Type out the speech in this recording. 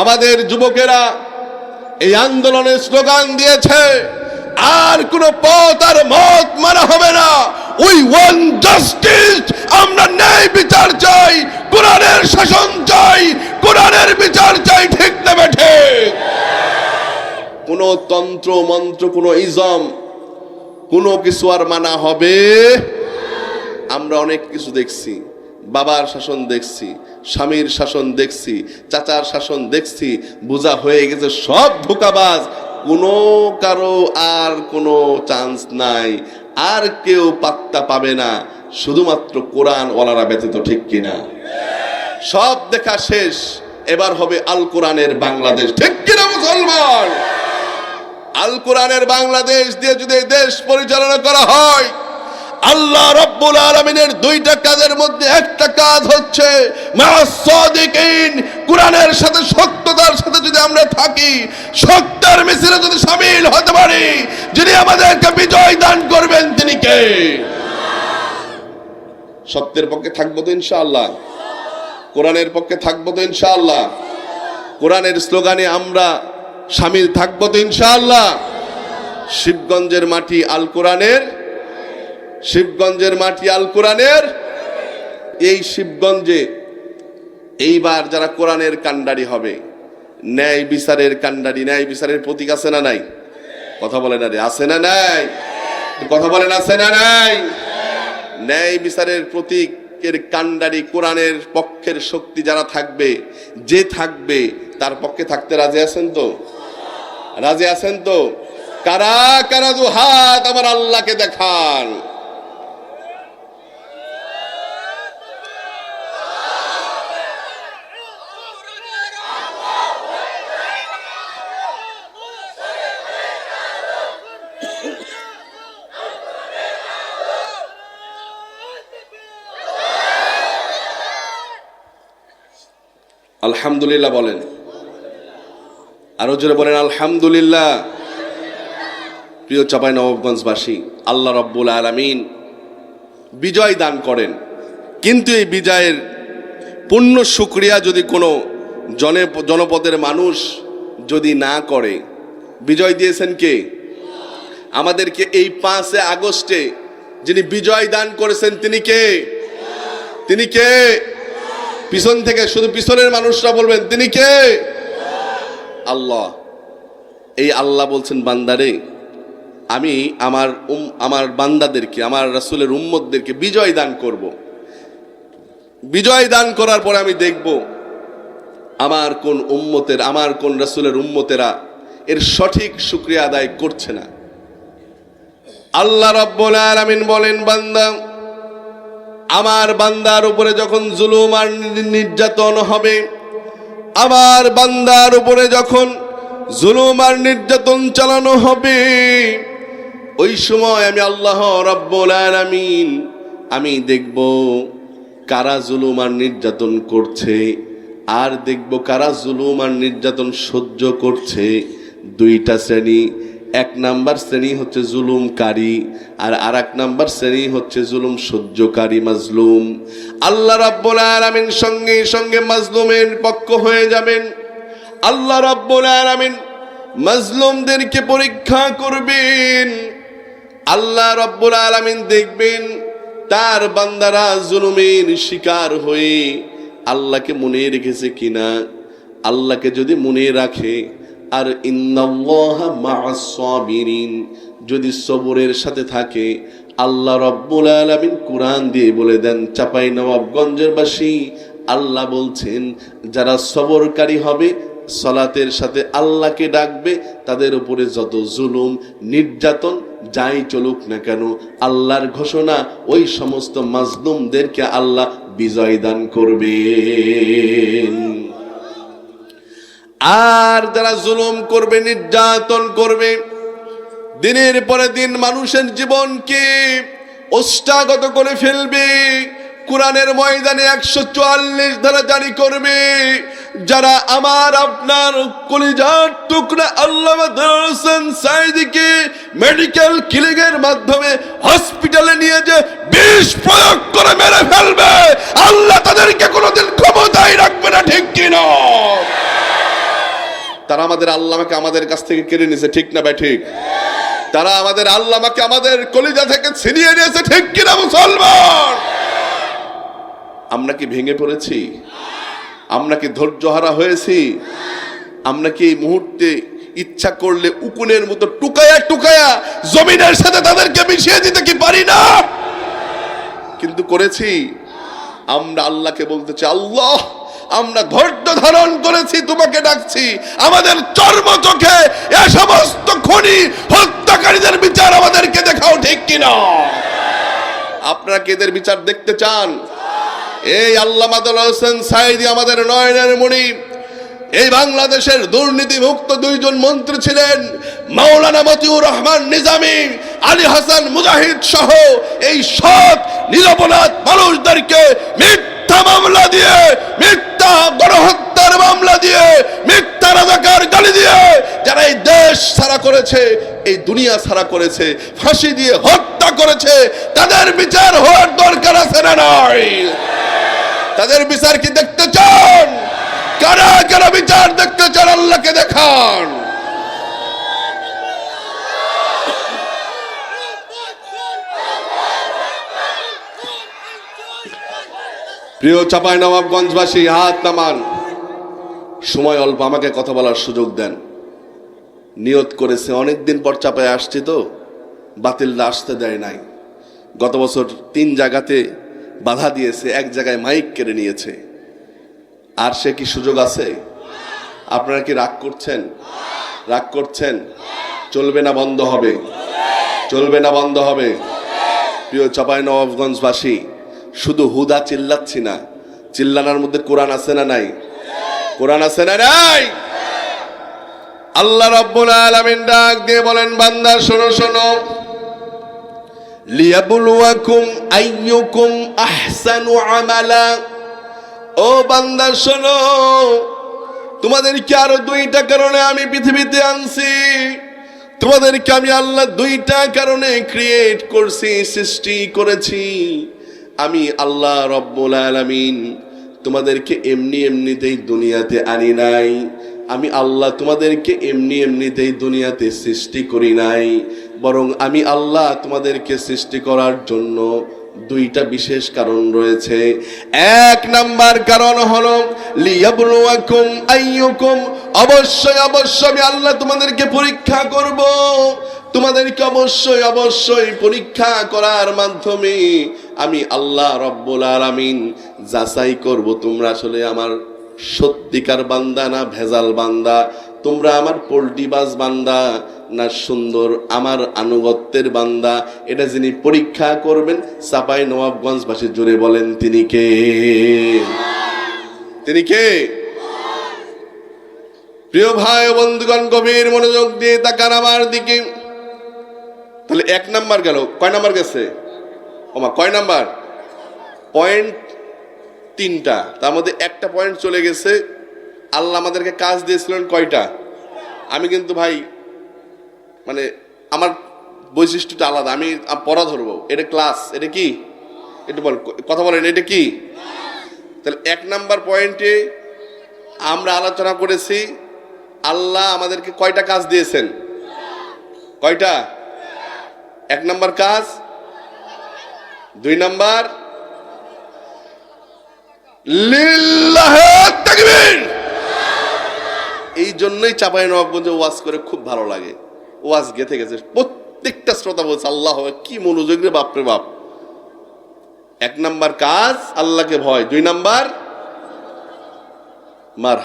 আমাদের যুবকেরা এই আন্দোলনের স্লোগান দিয়েছে, আর কোন পথ আর মত মানা হবে না। উই ওয়ান জাস্টিস আমরা ন্যায় বিচার চাই, কোরআনের শাসন চাই, কোরআনের বিচার চাই, ঠিক না বেঠে কোন তন্ত্র, মন্ত্র, কোন ইজম, কোনো কিছু আর মানা হবে আমরা অনেক কিছু দেখছি। বাবার শাসন দেখছি, স্বামীর শাসন দেখছি, চাচার শাসন দেখছি, বোঝা হয়ে গেছে সব ধোকাবাজ। কোনো কারও আর কোনো চান্স নাই। আর কেউ পাত্তা পাবে না। শুধুমাত্র কোরআন ওলারা ব্যতীত ঠিক কিনা সব দেখা শেষ। এবার হবে আল কোরআনের বাংলাদেশ। ঠিক কিনা মুসলমান? আল কোরআনের বাংলাদেশ দিয়ে যদি দেশ পরিচালনা করা হয় আল্লাহ রব্বুল আলমিনের দুইটা কাজের মধ্যে একটা কাজ হচ্ছে কোরআনের সাথে সত্যতার সাথে যদি আমরা থাকি, সত্যের মিছিলে যদি সামিল হতে পারি, যিনি আমাদেরকে বিজয় দান করবেন তিনি কে? সত্যের পক্ষে থাকব তো ইনশাআল্লাহ। কোরআনের পক্ষে থাকব তো ইনশাআল্লাহ। কোরআনের স্লোগানে আমরা সামিল থাকব তো ইনশাআল্লাহ। শিবগঞ্জের মাটি আল কোরআনের শিবগঞ্জের মাটি আল কোরআনের। এই শিবগঞ্জে এইবার যারা কোরআনের কান্ডারি হবে, ন্যায় বিচারের কান্ডারি ন্যায় বিচারের প্রতীক আছে না নাই? কথা বলেন আরে আছে না নাই? কথা বলেন আছে না নাই? ন্যায় বিচারের প্রতীকের কান্ডারি কোরআনের পক্ষের শক্তি যারা থাকবে, যে থাকবে, তার পক্ষে থাকতে রাজি আছেন তো? রাজি আছেন তো? কারা কারা দু হাত আমার আল্লাহকে দেখান? আলহামদুলিল্লাহ বলেন। আরও জোরে বলেন, আলহামদুলিল্লাহ। প্রিয় চাপাই নবাবগঞ্জবাসী, আল্লাহ রব্বুল আলমিন বিজয় দান করেন। কিন্তু এই বিজয়ের পূর্ণ সুক্রিয়া যদি কোনো জনে জনপদের মানুষ যদি না করে, বিজয় দিয়েছেন কে? আমাদেরকে এই পাঁচে আগস্টে যিনি বিজয় দান করেছেন তিনি কে? তিনি কে? পিছন থেকে শুধু পিছনের মানুষরা বলবেন, তিনি কে? আল্লাহ। এই আল্লাহ বলছেন, বান্দারে, আমি আমার উম- আমার বান্দাদেরকে, আমার রাসূলের উম্মতদেরকে বিজয় দান করব। বিজয় দান করার পরে আমি দেখব আমার কোন উম্মতের, আমার কোন রাসূলের উম্মতেরা এর সঠিক শুক্রিয়া আদায় করছে না। আল্লাহ রব্বুল আলামিন বলেন, বান্দা আমার বান্দার উপরে যখন জুলুম আর নির্যাতন হবে, আমার বান্দার উপরে যখন জুলুম আর নির্যাতন চালানো হবে, ওই সময় আমি আল্লাহ রব্বুল আলামিন, আমি দেখব কারা জুলুম আর নির্যাতন করছে, আর দেখব কারা জুলুম আর নির্যাতন সহ্য করছে। দুইটা শ্রেণি এক নাম্বার শ্রেণি হচ্ছে জুলুমকারী আর আর এক নাম্বার শ্রেণি হচ্ছে জুলুম সহ্যকারী মাজলুম। আল্লাহ রাব্বুল আলামিন সঙ্গে সঙ্গে মাজলুমের পক্ষ হয়ে যাবেন। আল্লাহ রাব্বুল আলামিন মাজলুমদেরকে পরীক্ষা করবেন। আল্লাহ রব্বুল আলামিন দেখবেন তার বান্দারা জুলুমের শিকার হয়ে আল্লাহকে মনে রেখেছে কিনা? আল্লাহকে যদি মনে রাখে আর সাবিরিন। যদি সবরের সাথে থাকে, আল্লাহ রব্বুল আলমিন কোরআন দিয়ে বলে দেন, চাপাই নবাবগঞ্জের বাসী, আল্লাহ বলছেন, যারা সবরকারী হবে, সলাতের সাথে আল্লাহকে ডাকবে, তাদের উপরে যত জুলুম, নির্যাতন, যাই চলুক না কেন, আল্লাহর ঘোষণা, ওই সমস্ত মাজলুমদেরকে আল্লাহ বিজয় দান করবেন। আর যারা জুলুম করবে, নির্যাতন করবে, দিনের পরে দিন মানুষের জীবনকে ওষ্ঠাগত করে ফেলবে, কোরআনের ময়দানে একশো চুয়াল্লিশ ধারা জারি করবে, যারা আমার, আপনার কলিজার টুকরা আল্লাহ সাইদিকে মেডিকেল ক্লিনিকের মাধ্যমে হসপিটালে নিয়ে যে বিষ প্রয়োগ করে মেরে ফেলবে আল্লাহ তাদেরকে কোনোদিন ক্ষমতায় রাখবে না ঠিক কিনা তারা আমাদের আল্লাহকে আমাদের কাছ থেকে কেড়ে নিয়েছে, ঠিক না ভাই, ঠিক? তারা আমাদের আল্লাহকে আমাদের কলিজা থেকে ছিনিয়ে নিয়েছে, ঠিক কিনা মুসলমান? আমরা কি ভেঙে পড়েছি? আমরা কি ধৈর্যহারা হয়েছি? আমরা কি এই মুহূর্তে ইচ্ছা করলে উকুনের মতো টুকায়া টুকায়া জমিনের সাথে তাদেরকে মিশিয়ে দিতে কি পারি না? কিন্তু করেছি। আমরা আল্লাহকে বলতে চাই, আল্লাহ! আমরা ধৈর্য ধারণ করেছি, তোমাকে ডাকছি। আমাদের চর্ম চোখে এ সমস্ত খনি হত্যাকারীদের বিচার আমাদেরকে দেখাও ঠিক কিনা। আপনারা কি এদের বিচার দেখতে চান? এই আল্লাহ হোসেন সাইদি আমাদের নয়নের মণি এই বাংলাদেশের দুর্নীতি মুক্ত দুইজন মন্ত্রী ছিলেন মাওলানা মতিউর রহমান নিজামী, আলী হাসান মুজাহিদ সহ এই সৎ, নিরপরাধ মানুষদেরকে মিথ্যা মামলা দিয়ে, মিথ্যা গণহত্যার মামলা দিয়ে, মিথ্যা রাজাকার গালি দিয়ে যারা এই দেশ সারা করেছে, এই দুনিয়া সারা করেছে, ফাঁসি দিয়ে হত্যা করেছে, তাদের বিচার হওয়ার দরকার আছে না নাই? তাদের বিচার কি দেখতে চান? কারা কারা বিচার দেখতে চান? আল্লাহকে দেখান। প্রিয় চাপাই নবাবগঞ্জবাসী, হাত নামান। সময় অল্প, আমাকে কথা বলার সুযোগ দেন। নিয়ত করেছে অনেক দিন পর চাপায় আসছি তো বাতিলরা আসতে দেয় নাই। গত বছর তিন জায়গাতে বাধা দিয়েছে, এক জায়গায় মাইক কেড়ে নিয়েছে। আর সে কি সুযোগ আছে? আপনারা কি রাগ করছেন? রাগ করছেন? চলবে না, বন্ধ হবে। চলবে না, বন্ধ হবে। প্রিয় চাপাই নবাবগঞ্জবাসী শুধু হুদা চিল্লাচ্ছি না। চিল্লানোর মধ্যে কোরআন আছে না নাই? কোরআন আছে না নাই? আল্লাহ রাব্বুল আলামিন ডাক দিয়ে বলেন, বান্দা, শোনো শোনো। লিয়াবলুয়াকুম আইয়ুকুম আহসানু আমালা। ও বান্দা, শোনো। তোমাদেরকে আরও দুইটা কারণে আমি পৃথিবীতে আনছি। তোমাদেরকে আমি আল্লাহ দুইটা কারণে ক্রিয়েট করছি, সৃষ্টি করেছি। আমি আল্লাহ রব্বুল আলামিন তোমাদেরকে এমনি এমনিতেই দুনিয়াতে আনি নাই। আমি আল্লাহ তোমাদেরকে এমনি এমনিতেই দুনিয়াতে সৃষ্টি করি নাই। বরং আমি আল্লাহ তোমাদেরকে সৃষ্টি করার জন্য দুইটা বিশেষ কারণ রয়েছে। এক নাম্বার কারণ হলো, লিয়াবলুয়াকুম অবশ্যই অবশ্যই আমি আল্লাহ তোমাদেরকে পরীক্ষা করব। তোমাদেরকে অবশ্যই অবশ্যই পরীক্ষা করার মাধ্যমে আমি আল্লাহ রব্বুল আলামিন যাচাই করব, তোমরা আসলে আমার সত্যিকার বান্দা না ভেজাল বান্দা? তোমরা আমার পোল্টিবাজ বান্দা না সুন্দর আমার আনুগত্যের বান্দা? এটা যিনি পরীক্ষা করবেন, চাপাই নবাবগঞ্জবাসী জুড়ে বলেন, তিনি কে? তিনি কে? প্রিয় ভাই বন্ধুগণ, গভীর মনোযোগ দিয়ে তাকান আমার দিকে। তাহলে এক নাম্বার গেল। কয় নাম্বার গেছে? ওমা, কয় নাম্বার? পয়েন্ট তিনটা। তার মধ্যে একটা পয়েন্ট চলে গেছে। আল্লাহ আমাদেরকে কাজ দিয়েছিলেন কয়টা? আমি কিন্তু ভাই মানে আমার বৈশিষ্ট্যটা আলাদা। আমি পড়া ধরবো। এটা ক্লাস এটা কি? এটা বল, কথা বলেন, এটা কি? তাহলে এক নাম্বার পয়েন্টে আমরা আলোচনা করেছি, আল্লাহ আমাদেরকে কয়টা কাজ দিয়েছেন? কয়টা? এক নম্বর কাজ। দুই নম্বর এই জন্যই চাপাই নবাবগঞ্জে ওয়াজ করে খুব ভালো লাগে। ওয়াজ গেথে গেছে। প্রত্যেকটা শ্রোতা বলছে, আল্লাহ, কি মনোযোগ রে, বাপরে বাপ। এক নাম্বার কাজ, আল্লাহকে ভয়। দুই নাম্বার মার